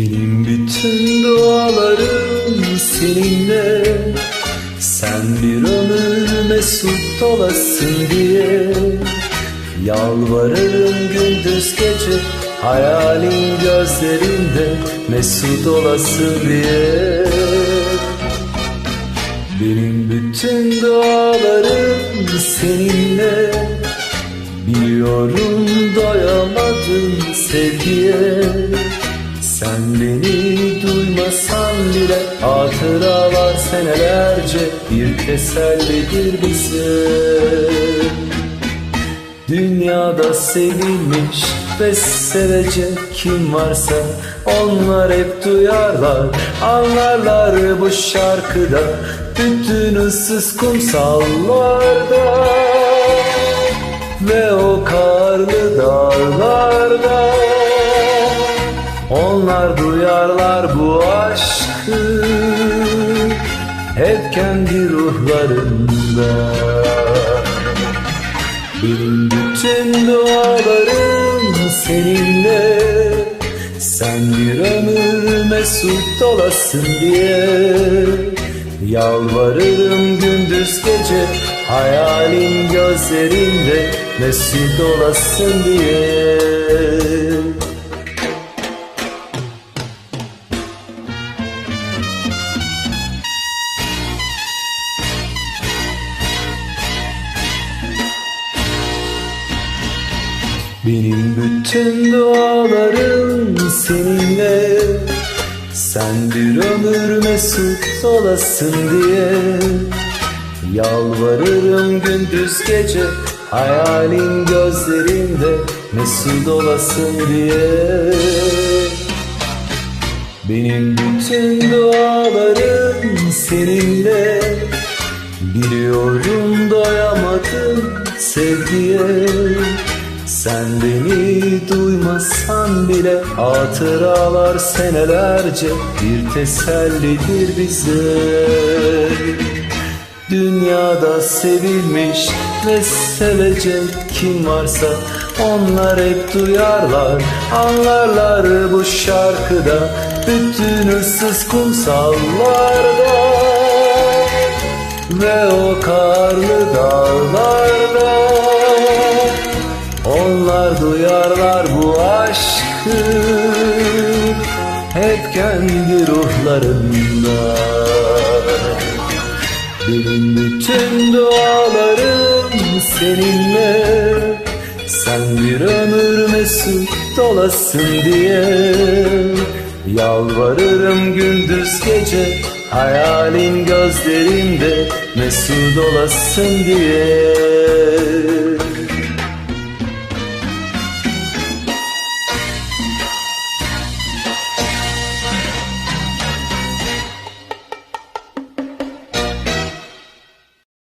Benim bütün dualarım seninle. Sen bir ömür mesut olasın diye. Yalvarırım gündüz gece Hayalin gözlerinde mesut olasın diye. Benim bütün dualarım seninle. Biliyorum doyamadım sevgiye Sen beni duymasan bile Hatıralar senelerce bir tesellidir bize Dünyada sevilmiş ve sevecek kim varsa Onlar hep duyarlar, anlarlar bu şarkıda Bütün ıssız kumsallarda. Ve o karlı dağlarda Onlar duyarlar bu aşkı. Hep kendi ruhlarında. Benim bütün dualarım seninle. Sen bir ömür mesut olasın diye. Yalvarırım gündüz gece Hayalin gözlerinde mesut olasın diye Benim bütün dualarım seninle. Sen bir ömür mesut olasın diye. Yalvarırım gündüz gece Hayalin gözlerinde mesut olasın diye. Benim bütün dualarım seninle. Biliyorum doyamadım sevgiye Sen beni duymasan bile Hatıralar senelerce bir tesellidir bize. Dünyada sevilmiş ve sevecek kim varsa Onlar hep duyarlar, anlarlar bu şarkıda Bütün ıssız kumsallarda ve o karlı dağlarda duyarlar bu aşkı Hep kendi ruhlarında. Benim bütün dualarım seninle Sen bir ömür mesut olasın diye. Yalvarırım gündüz gece Hayalin gözlerinde mesut olasın diye